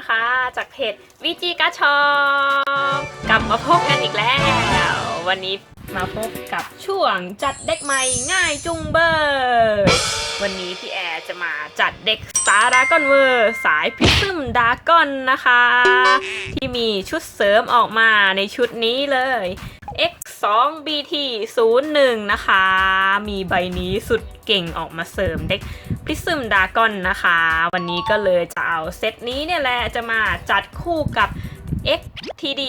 นะคะ จากเพจวิจิกาชอกลับมาพบกันอีกแล้ว วันนี้มาพบกับช่วงจัดเด็กใหม่ง่ายจุงเบอร์วันนี้พี่แอร์จะมาจัดเด็กสตาร์ดากอนเวอร์สายพิซึมดากอนนะคะ ที่มีชุดเสริมออกมาในชุดนี้เลย X2 BT 01นะคะ มีใบนี้สุดเก่งออกมาเสริมเด็กพิซึมดากอนนะคะ วันนี้ก็เลยจะเอาเซตนี้เนี่ยแหละจะมาจัดคู่กับ XTD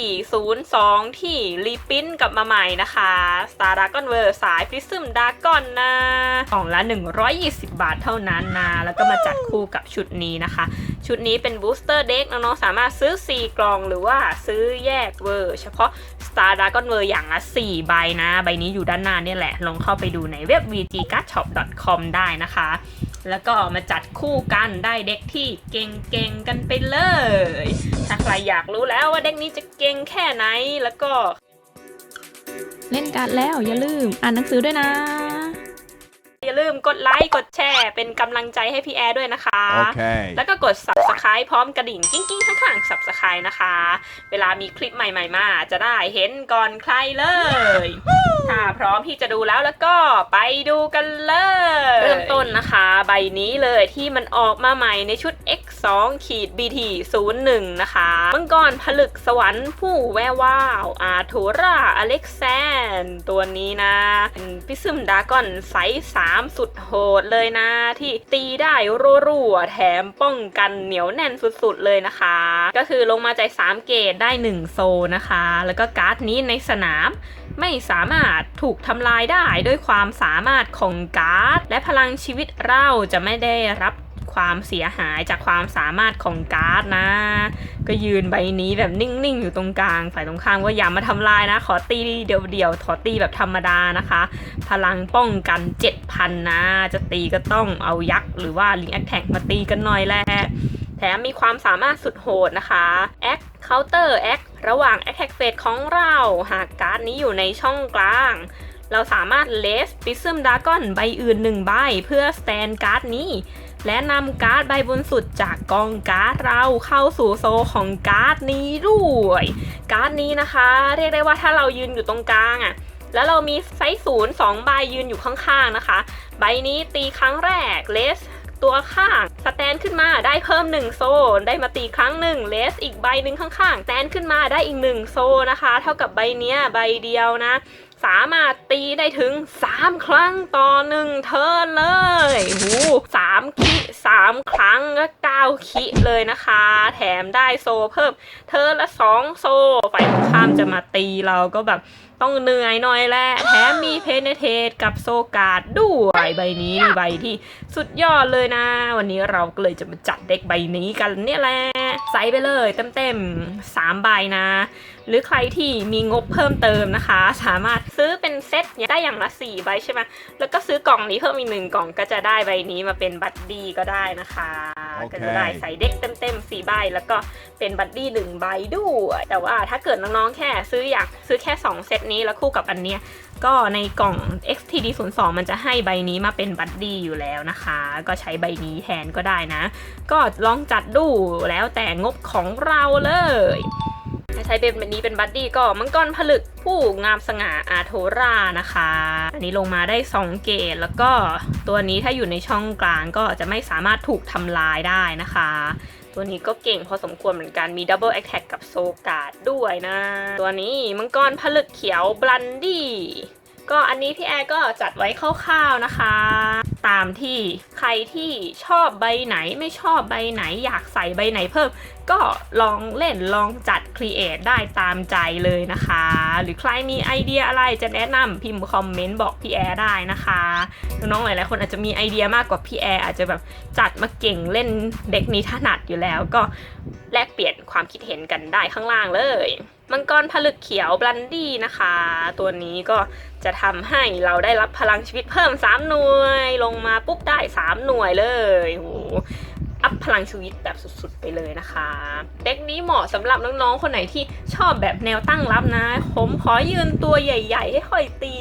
02 ที่รีปิ้นกลับมาใหม่นะคะ Star Dragon v e r สาย Prism Dragon นะกล่องละ 120 บาทเท่านั้นนะ แล้วก็มาจัดคู่กับชุดนี้นะคะ ชุดนี้เป็น Booster Deck น้องๆ สามารถซื้อ 4 กล่องหรือว่าซื้อแยกเวอร์เฉพาะ Star Dragon v e r อย่างละ 4 ใบนะ ใบนี้อยู่ด้านหน้าเนี่ยแหละ ลองเข้าไปดูในเว็บ vgcardshop.com ได้นะคะ แล้วก็มาจัดคู่กันได้เด็กที่เก่งๆกันไปเลย ถ้าใครอยากรู้แล้วว่าเด็กนี้จะเก่งแค่ไหนแล้วก็ เล่นการ์ดแล้วอย่าลืมอ่านหนังสือด้วยนะ อย่าลืมกดไลค์กดแชร์เป็นกำลังใจให้พี่แอร์ด้วยนะคะ Okay. แล้วก็กด subscribe พร้อมกระดิ่งกิ้งกิ้งข้างๆ subscribe นะคะ เวลามีคลิปใหม่ๆมาจะได้เห็นก่อนใครเลย ถ้าพร้อมที่จะดูแล้วแล้วก็ไปดูกันเลย เริ่มต้นนะคะ ใบนี้เลยที่มันออกมาใหม่ในชุด X2 ขีด BT 01นะคะ มังกรผลึกสวรรค์ผู้แวววาว อาโทราอเล็กซานตัวนี้นะเป็นพิซึมดากอนไซส์3 สุดโหดเลยนะ ที่ตีได้รัวๆแถมป้องกันเหนียวแน่นสุดๆเลยนะคะ ก็คือลงมาใจ 3 เกตได้ 1 โซนะคะ แล้วก็การ์ดนี้ในสนามไม่สามารถถูกทำลายได้ด้วยความสามารถของการ์ด และพลังชีวิตเราจะไม่ได้รับ ความเสียหายจากความสามารถของการ์ดนะ ก็ยืนใบนี้แบบนิ่งๆอยู่ตรงกลาง ฝ่ายตรงข้ามว่าอย่ามาทำลายนะ ขอตีเดียวๆขอตีแบบธรรมดานะคะ พลังป้องกัน 7,000 นะ จะตีก็ต้องเอายักษ์หรือว่าลิงแอคแท็กมาตีกันหน่อยแหละแถมมีความสามารถสุดโหดนะคะ Act Counter Act ระหว่าง Attack Phase ของเรา หากการ์ดนี้อยู่ในช่องกลางเราสามารถเลสปิซึมดากอนใบอื่นหนึ่งใบ เพื่อสแตนการ์ดนี้ และนำการ์ดใบบนสุดจากกองการ์ดเราเข้าสู่โซของการ์ดนี้ด้วย การ์ดนี้นะคะ เรียกได้ว่าถ้าเรายืนอยู่ตรงกลางอะ่ะแล้วเรามีไซส์ศูนย์สองใบยืนอยู่ข้างๆนะคะ ใบนี้ตีครั้งแรกเลสตัวข้างสแตนขึ้นมาได้เพิ่ม 1 โซได้มาตีครั้งหนึ่งเลสอีกใบหนึ่งข้างๆสแตนขึ้นมาได้อีก 1 โซนะคะ เท่ากับใบเนี้ยใบเดียวนะ สามารถตีได้ถึง 3 ครั้งต่อหนึ่งเทิร์นเลยหูสามคิสามครั้งก็เก้าคิเลยนะคะ แถมได้โซเพิ่ม เทิร์นละ2โซ ฝ่ายตรงข้ามจะมาตีเราก็แบบต้องเหนื่อยหน่อยแหละแถมมีเพนเทตกับโซกาดด้วยใบนี้มีใบที่สุดยอดเลยนะ วันนี้เราก็เลยจะมาจัดเด็กใบนี้กันเนี่ยแหละ ใส่ไปเลยเต็มๆ3ใบนะ หรือใครที่มีงบเพิ่มเติมนะคะ สามารถซื้อเป็นเซตได้อย่างละ4ใบใช่ไหมแล้วก็ซื้อกล่องนี้เพิ่มอีกหนึ่งกล่องก็จะได้ใบนี้มาเป็นบัดดี้ก็ได้นะคะโอเคก็จะได้ใส่เด็กเต็มๆ4ใบแล้วก็เป็นบัดดี้หนึ่งใบด้วย แต่ว่าถ้าเกิดน้องๆแค่ซื้ออยากซื้อแค่ 2 เซตนี้แล้วคู่กับอันเนี้ยก็ในกล่อง XTD 0 2มันจะให้ใบนี้มาเป็นบัดดี้อยู่แล้วนะคะ ก็ใช้ใบนี้แทนก็ได้นะ ก็ลองจัดดูแล้วแต่งบของเราเลยถ้า ใช้เป็นแบบนี้เป็นบัดดี้ก็มังกรผลึกผู้งามสง่าอาโทรานะคะ อันนี้ลงมาได้ 2 เกตแล้วก็ตัวนี้ถ้าอยู่ในช่องกลางก็จะไม่สามารถถูกทำลายได้นะคะ ตัวนี้ก็เก่งพอสมควรเหมือนกันมีดับเบิลแอคแท็กกับโซกาดด้วยนะ ตัวนี้มังกรผลึกเขียวบลันดี้ ก็อันนี้พี่แอร์ก็จัดไว้คร่าวๆนะคะ ตามที่ใครที่ชอบใบไหนไม่ชอบใบไหน อยากใส่ใบไหนเพิ่ม ก็ลองเล่นลองจัดครีเอทได้ตามใจเลยนะคะ หรือใครมีไอเดียอะไรจะแนะนำพิมพ์คอมเมนต์บอกพี่แอร์ได้นะคะน้องๆหลายๆคนอาจจะมีไอเดียมากกว่าพี่แอร์อาจจะแบบจัดมาเก่งเล่นเด็กนี้ถนัดอยู่แล้วก็แลกเปลี่ยนความคิดเห็นกันได้ข้างล่างเลย มังกรผลึกเขียวบลันดี้นะคะ ตัวนี้ก็จะทำให้เราได้รับพลังชีวิตเพิ่ม 3 หน่วย ลงมาปุ๊บได้ 3 หน่วยเลยโหอัพพลังชีวิตแบบสุดๆ ไปเลยนะคะ เด็กนี้เหมาะสำหรับน้องๆ คนไหนที่ชอบแบบแนวตั้งรับนะ ผมขอยืนตัวใหญ่ๆ ให้ค่อยตี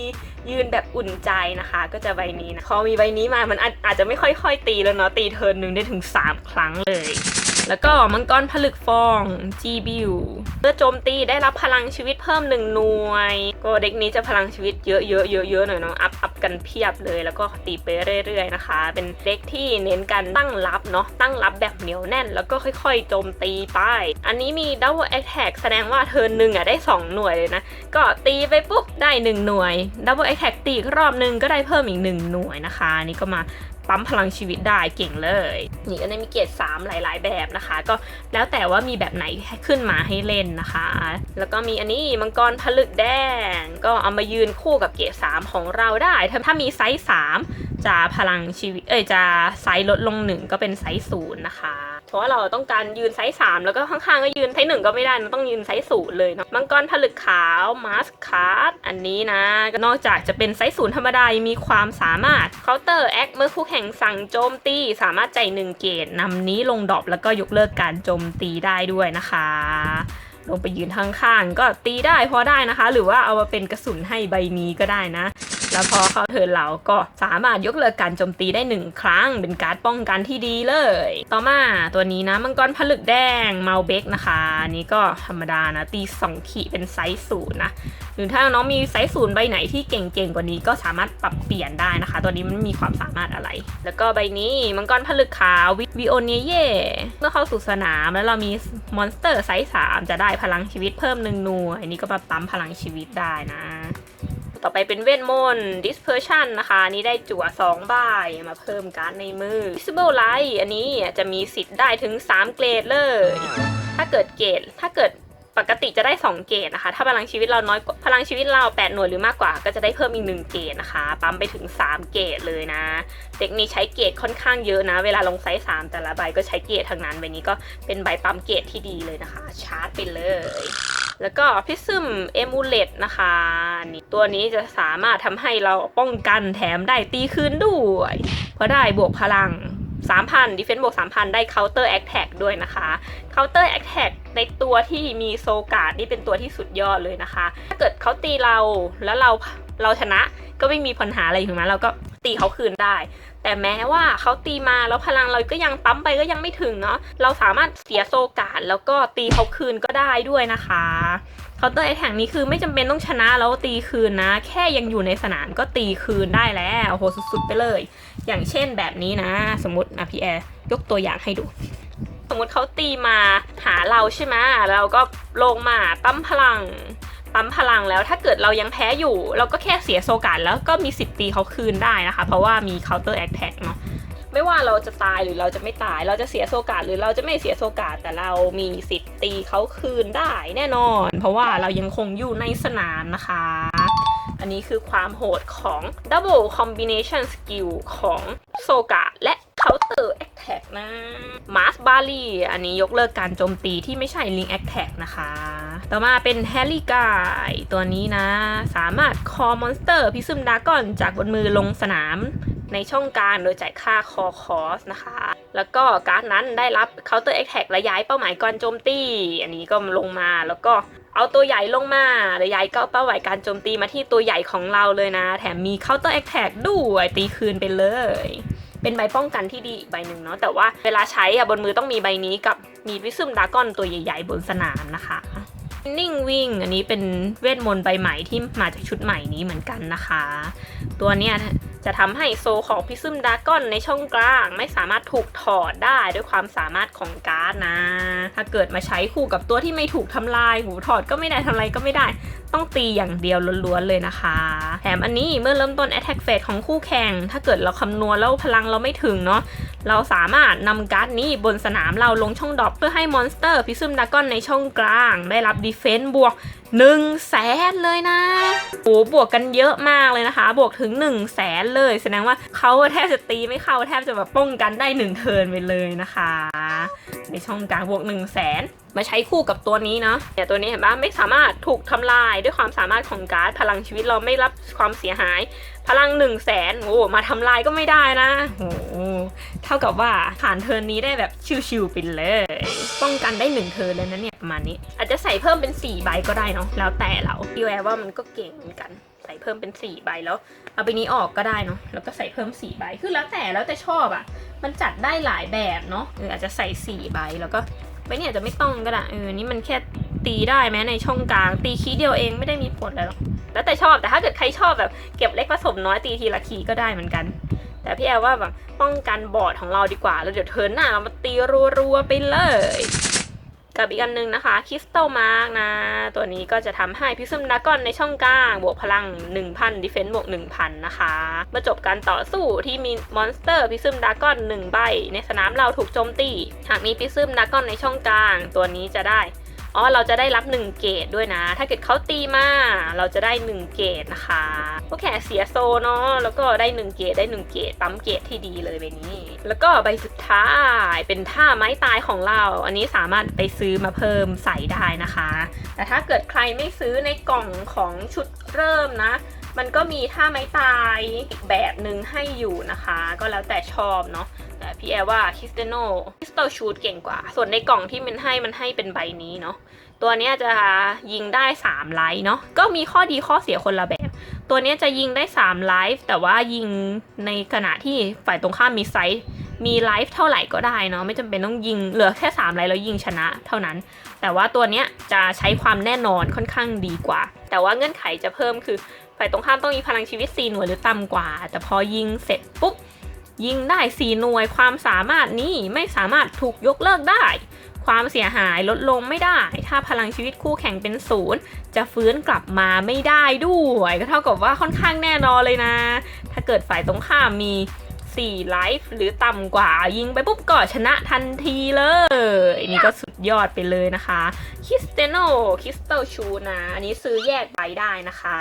ยืนแบบอุ่นใจนะคะ ก็จะใบนี้นะ พอมีใบนี้มามันอาจอาจจะไม่ค่อยๆตีแล้วเนาะ ตีเทิร์นหนึ่งได้ถึง 3 ครั้งเลย แล้วก็มังกรผลึกฟองจีบิวเมื่อโจมตีได้รับพลังชีวิตเพิ่มหนึ่งหน่วย ก็เด็กนี้จะพลังชีวิตเยอะๆเยอะๆหน่อยเนาะอัพอัพกันเพียบเลยแล้วก็ตีไปเรื่อยๆนะคะ เป็นเด็กที่เน้นการตั้งรับเนาะตั้งรับแบบเหนียวแน่น แล้วก็ค่อยๆโจมตีไป อันนี้มี Double Attack แสดงว่าเทิร์นหนึ่งอะได้ 2 หน่วยเลยนะ ก็ตีไปปุ๊บได้ 1 หน่วย Double Attack ตีอีกรอบหนึ่งก็ได้เพิ่มอีก 1 หน่วยนะคะอันนี่ก็มา ปั๊มพลังชีวิตได้เก่งเลยนี่ก็ได้มีเกรด3หลาย ๆ แบบนะคะ ก็แล้วแต่ว่ามีแบบไหนขึ้นมาให้เล่นนะคะ แล้วก็มีอันนี้มังกรผลึกแดง ก็เอามายืนคู่กับเกรด3ของเราได้ ถ้าถ้ามีไซส์3จะพลังชีวิตเอ้ยจะไซส์ลดลง 1 ก็เป็นไซส์ศูนย์นะคะ เพราะว่าเราต้องการยืนไซส์3แล้วก็ข้างๆ ก็ยืนไซส์หนึ่งก็ไม่ได้นะต้องยืนไซส์ศูนย์เลยเนาะมังกรผลึกขาวมาสคาร์ดอันนี้นะ นอกจากจะเป็นไซส์ศูนย์ธรรมดามีความสามารถเคาน์เตอร์แอคเมื่อคู่แข่งสั่งโจมตี สามารถใจหนึ่งเกตนำนี้ลงดรอปแล้วก็ยกเลิกการโจมตีได้ด้วยนะคะลงไปยืนข้างๆก็ตีได้พอได้นะคะ หรือว่าเอามาเป็นกระสุนให้ใบนี้ก็ได้นะ แล้วพอเข้าเทิร์นเราก็สามารถยกเลิกการโจมตีได้หนึ่งครั้ง เป็นการป้องกันที่ดีเลย ต่อมาตัวนี้นะมังกรผลึกแดงเมาเบกนะคะอันนี้ก็ธรรมดานะ ตีสองขีเป็นไซส์ศูนย์นะหรือถ้าน้องมีไซส์ศูนย์ใบไหนที่เก่งๆกว่านี้ก็สามารถปรับเปลี่ยนได้นะคะ ตัวนี้มันมีความสามารถอะไร แล้วก็ใบนี้มังกรผลึกขาววิโอเนเย่เมื่อเข้าสู่สนามแล้วเรามีมอนสเตอร์ไซส์สามจะได้พลังชีวิตเพิ่มหนึ่งหน่วยอันนี้ก็มาปั๊มพลังชีวิตได้นะ ต่อไปเป็นเวทมนต์ dispersion นะคะ นี้ได้จั่ว2ใบมาเพิ่มการ์ดในมือ visible light อันนี้จะมีสิทธิ์ได้ถึง 3 เกรดเลย ถ้าเกิดเกรดถ้าเกิดปกติจะได้ 2 เกรดนะคะ ถ้าพลังชีวิตเราน้อยพลังชีวิตเรา 8 หน่วยหรือมากกว่า ก็จะได้เพิ่มอีก 1 เกรดนะคะ ปั๊มไปถึง 3 เกรดเลยนะ เด็กนี้ใช้เกรดค่อนข้างเยอะนะ เวลาลงไซส์3แต่ละใบก็ใช้เกรดทั้งนั้นใบนี้ก็เป็นใบปั๊มเกรดที่ดีเลยนะคะ ชาร์จไปเลย แล้วก็พิซึมเอมูเลตนะคะนี่ตัวนี้จะสามารถทำให้เราป้องกันแถมได้ตีคืนด้วย เพราะได้บวกพลัง 3,000 Defense บวก 3,000 ได้ Counter Attack ด้วยนะคะ Counter Attack ในตัวที่มีโซการ์ดนี่เป็นตัวที่สุดยอดเลยนะคะ ถ้าเกิดเขาตีเราแล้วเรา เราชนะก็ไม่มีปัญหาอะไรถึงแม้เราก็ตีเขาคืนได้ แต่แม้ว่าเขาตีมาแล้วพลังเราก็ยังปั๊มไปก็ยังไม่ถึงเนาะเราสามารถเสียโซการ์ดแล้วก็ตีเขาคืนก็ได้ด้วยนะคะเคาน์เตอร์ไอแทงนี้คือไม่จำเป็นต้องชนะแล้วตีคืนนะ แค่ยังอยู่ในสนามก็ตีคืนได้แล้วโอ้โหสุดๆไปเลย อย่างเช่นแบบนี้นะ สมมติอะพี่แอร์ยกตัวอย่างให้ดูสมมติเขาตีมาหาเราใช่ไหมเราก็ลงมาปั๊มพลัง ปั๊มพลังแล้วถ้าเกิดเรายังแพ้อยู่ เราก็แค่เสียโซการ์ดแล้วก็มีสิทธิ์ตีเขาคืนได้นะคะ เพราะว่ามี counter attack เนาะไม่ว่าเราจะตายหรือเราจะไม่ตาย เราจะเสียโซการหรือเราจะไม่เสียโซการแต่เรามีสิทธิ์ตีเขาคืนได้แน่นอน เพราะว่าเรายังคงอยู่ในสนามนะคะ อันนี้คือความโหดของ Double Combination Skill ของโซกะและ Counter Attack นะ Mars b a r l y อันนี้ยกเลิกการโจมตีที่ไม่ใช่ Link Attack นะคะ ต่อมาเป็น Harry Guy ตัวนี้นะ สามารถคอมอนสเตอร์พิซึมดากอนจากบนมือลงสนามในช่องกางโดยจ่ายค่าคอคอสนะคะ แล้วก็การ์ดนั้นได้รับ Counter Attack แท็กและย้ายเป้าหมายก่อนโจมตี อันนี้ก็ลงมาแล้วก็เอาตัวใหญ่ลงมาแล้วย้ายก็เป้าหมายการโจมตีมาที่ตัวใหญ่ของเราเลยนะ แถมมี Counter Attack ด้วยตีคืนไปเลย เป็นใบป้องกันที่ดีอีกใบหนึ่งเนาะแต่ว่าเวลาใช้อะบนมือต้องมีใบนี้กับมีวิซึมดากอนตัวใหญ่ ๆ บนสนามนะคะนิ่งวิ่งอันนี้เป็นเวทมนต์ใบใหม่ที่มาจากชุดใหม่นี้เหมือนกันนะคะ ตัวเนี้ย จะทำให้โซของพิซึมดากอนในช่องกลาง ไม่สามารถถูกถอดได้ด้วยความสามารถของการ์ดนะ ถ้าเกิดมาใช้คู่กับตัวที่ไม่ถูกทำลายหูถอดก็ไม่ได้ทำอะไรก็ไม่ได้ ต้องตีอย่างเดียวล้วนๆเลยนะคะ แถมอันนี้เมื่อเริ่มต้น attack phase ของคู่แข่ง ถ้าเกิดเราคำนวณแล้วพลังเราไม่ถึงเนาะ เราสามารถนำการ์ดนี้บนสนามเราลงช่องดรอปเพื่อให้มอนสเตอร์พิซึมดากอนในช่องกลาง ได้รับดีเฟนต์บวก1นึ่งแสนเลยนะโอ้บวกกันเยอะมากเลยนะคะ บวกถึง1นึ่งแสนเลย แสดงว่าเขาแทบจะตีไม่เข้าแทบจะแบบป้องกันได้1เทิร์นไปเลยนะคะ ในช่องกลางบวก1 0 0 0 0แสนมาใช้คู่กับตัวนี้เนาะเนี่ยตัวนี้เห็นปะไม่สามารถถูกทำลายด้วยความสามารถของการ์ดพลังชีวิตเราไม่รับความเสียหาย พลัง1นึ่งแสนโอ้มาทำลายก็ไม่ได้นะโอ้เท่ากับว่าผ่านเทิร์นนี้ได้แบบชิวๆไปเลย ป้องกันได้หนึ่งเทิร์นเลยนะเนี่ยประมาณนี้ อาจจะใส่เพิ่มเป็น4ใบก็ได้เนาะแล้วแต่เราพี่แวร์ว่ามันก็เก่งเหมือนกันใส่เพิ่มเป็น4ใบแล้ว เอาใบนี้ออกก็ได้เนาะแล้วก็ใส่เพิ่ม4ใบคือแล้วแต่แล้วแต่ชอบอะ มันจัดได้หลายแบบเนาะเอออาจจะใส่สี่ใบแล้วก็ใบนี้อาจจะไม่ต้องก็ได้เออนี่มันแค่ตีได้แม้ในช่องกลาง ตีคีเดียวเองไม่ได้มีผลอะไรหรอกแล้วแต่ชอบแต่ถ้าเกิดใครชอบแบบเก็บเล็กผสมน้อยตีทีละคีก็ได้เหมือนกัน แต่พี่แอลว่าแบบป้องกันบอร์ดของเราดีกว่าแล้วเดี๋ยวเทิร์นหน้าเรามาตีรัวๆไปเลย กับอีกอันหนึงนะคะคริสตัลมาร์กนะ ตัวนี้ก็จะทำให้พิซึมดากอนในช่องกลาง บวกพลัง 1,000ดิเฟนต์บวก 1,000 นะคะเมื่อจบการต่อสู้ที่มีมอนสเตอร์พิซึมดากอน1ใบ ในสนามเราถูกโจมตี หากมีพิซึมดากอนในช่องกลาง ตัวนี้จะได้ อ๋อเราจะได้รับ 1 เกรดด้วยนะ ถ้าเกิดเขาตีมาเราจะได้ 1 เกรดนะคะพวกแค่เสียโซเนาะแล้วก็ได้ 1 เกรดได้ 1 เกตปั๊มเกรดที่ดีเลยใบนี้ แล้วก็ใบสุดท้ายเป็นท่าไม้ตายของเรา อันนี้สามารถไปซื้อมาเพิ่มใส่ได้นะคะ แต่ถ้าเกิดใครไม่ซื้อในกล่องของชุดเริ่มนะ มันก็มีท่าไม้ตายอีกแบบหนึ่งให้อยู่นะคะ ก็แล้วแต่ชอบเนาะแต่พี่แอร์ว่าคิสเตโนคิสเตลชูดเก่งกว่า ส่วนในกล่องที่มันให้มันให้เป็นใบนี้เนาะตัวนี้จะยิงได้ 3 ไลท์เนาะก็มีข้อดีข้อเสียคนละแบบ ตัวนี้จะยิงได้ 3 ไลฟ์แต่ว่ายิงในขณะที่ฝ่ายตรงข้ามมีไซส์มีไลฟ์เท่าไหร่ก็ได้เนาะไม่จำเป็นต้องยิงเหลือแค่ 3 ไลฟ์แล้วยิงชนะเท่านั้น แต่ว่าตัวเนี้ยจะใช้ความแน่นอนค่อนข้างดีกว่า แต่ว่าเงื่อนไขจะเพิ่มคือ ฝ่ายตรงข้ามต้องมีพลังชีวิต 4 หน่วยหรือต่ำกว่า แต่พอยิงเสร็จปุ๊บ ยิงได้ 4 หน่วยความสามารถนี้ไม่สามารถถูกยกเลิกได้ ความเสียหายลดลงไม่ได้ ถ้าพลังชีวิตคู่แข่งเป็นศูนย์จะฟื้นกลับมาไม่ได้ด้วยก็เท่ากับว่าค่อนข้างแน่นอนเลยนะ ถ้าเกิดฝ่ายตรงข้ามมี4ไลฟ์หรือต่ำกว่ายิงไปปุ๊บก็ชนะทันทีเลย นี่ก็สุด ยอดไปเลยนะคะคิสเตโนคริสเตลชูนะ อันนี้ซื้อแยกใบได้นะคะ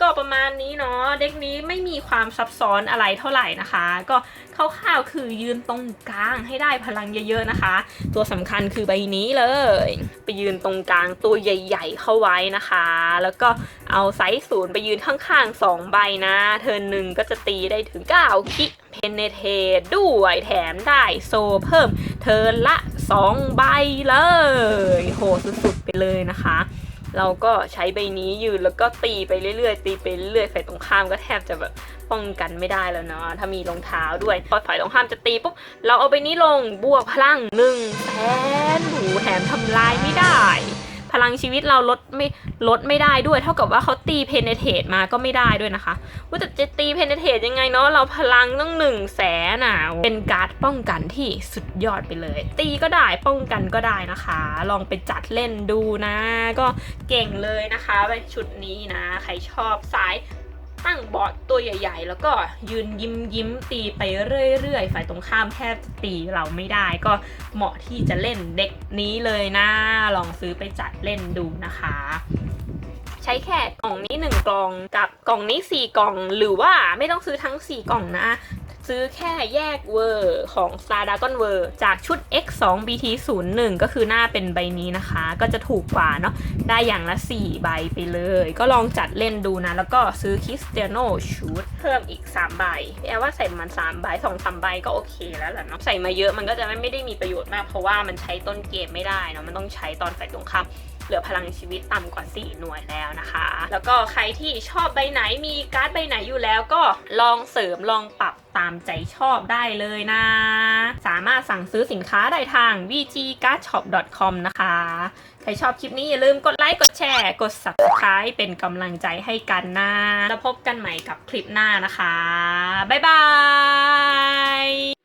ก็ประมาณนี้เนาะเด็กนี้ไม่มีความซับซ้อนอะไรเท่าไหร่นะคะ ก็คร่าวๆคือยืนตรงกลางให้ได้พลังเยอะๆนะคะ ตัวสำคัญคือใบนี้เลย ไปยืนตรงกลางตัวใหญ่ ๆ เข้าไว้นะคะ แล้วก็เอาไซส์ศูนย์ไปยืนข้างๆ2ใบนะ เทิร์นหนึ่งก็จะตีได้ถึง9คิ เพนเนเทตด้วยแถมได้โซเพิ่มเทินละ 2 ใบเลย โหสุดๆไปเลยนะคะ เราก็ใช้ใบนี้ยืนแล้วก็ตีไปเรื่อยๆ ตีไปเรื่อยๆฝ่ายตรงข้ามก็แทบจะแบบป้องกันไม่ได้แล้วเนาะถ้ามีรองเท้าด้วยพอฝ่ายตรงข้ามจะตีปุ๊บเราเอาใบนี้ลงบวกพลังหนึ่งแสนหูแถมทำลายไม่ได้ ลังชีวิตเราลดไม่ลดไม่ได้ด้วย เท่ากับว่าเขาตีเพนเทตมาก็ไม่ได้ด้วยนะคะว่าแต่จะตีเพนเทตยังไงเนาะเราพลังต้องหนึ่งแสนอะเป็นการ์ดป้องกันที่สุดยอดไปเลย ตีก็ได้ป้องกันก็ได้นะคะ ลองไปจัดเล่นดูนะ ก็เก่งเลยนะคะไปชุดนี้นะ ใครชอบสาย ตั้งบอร์ดตัวใหญ่ ๆ แล้วก็ยืนยิ้มยิ้มตีไปเรื่อยๆ ฝ่ายตรงข้ามแทบจะตีเราไม่ได้ ก็เหมาะที่จะเล่นเด็กนี้เลยนะ ลองซื้อไปจัดเล่นดูนะคะ ใช้แค่กล่องนี้ 1 กล่องกับกล่องนี้ 4 กล่อง หรือว่าไม่ต้องซื้อทั้ง 4 กล่องนะ ซื้อแค่แยกเวอร์ของ Star Dragon w o r จากชุด X2 BT 0 1 ก็คือหน้าเป็นใบนี้นะคะ ก็จะถูกกว่าเนาะได้อย่างละ 4 ใบไปเลย ก็ลองจัดเล่นดูนะ แล้วก็ซื้อคริสเตียโนชูดเพิ่มอีก 3 ใบแอลว่าใส่มัน 3 ใบ2 3ใบก็โอเคแล้วแหละเนาะใส่มาเยอะมันก็จะไม่ไม่ได้มีประโยชน์มากเพราะว่ามันใช้ต้นเกมไม่ได้เนาะมันต้องใช้ตอนฝ่ายตรงข้ามเหลือพลังชีวิตต่ำกว่า 4 หน่วยแล้วนะคะ แล้วก็ใครที่ชอบใบไหนมีการ์ดใบไหนอยู่แล้วก็ลองเสริมลองปรับ ตามใจชอบได้เลยนะ สามารถสั่งซื้อสินค้าได้ทาง vgcardshop.com นะคะ ใครชอบคลิปนี้อย่าลืมกดไลค์ กดแชร์ กด subscribe เป็นกำลังใจให้กันนะ แล้วพบกันใหม่กับคลิปหน้านะคะ บ๊ายบาย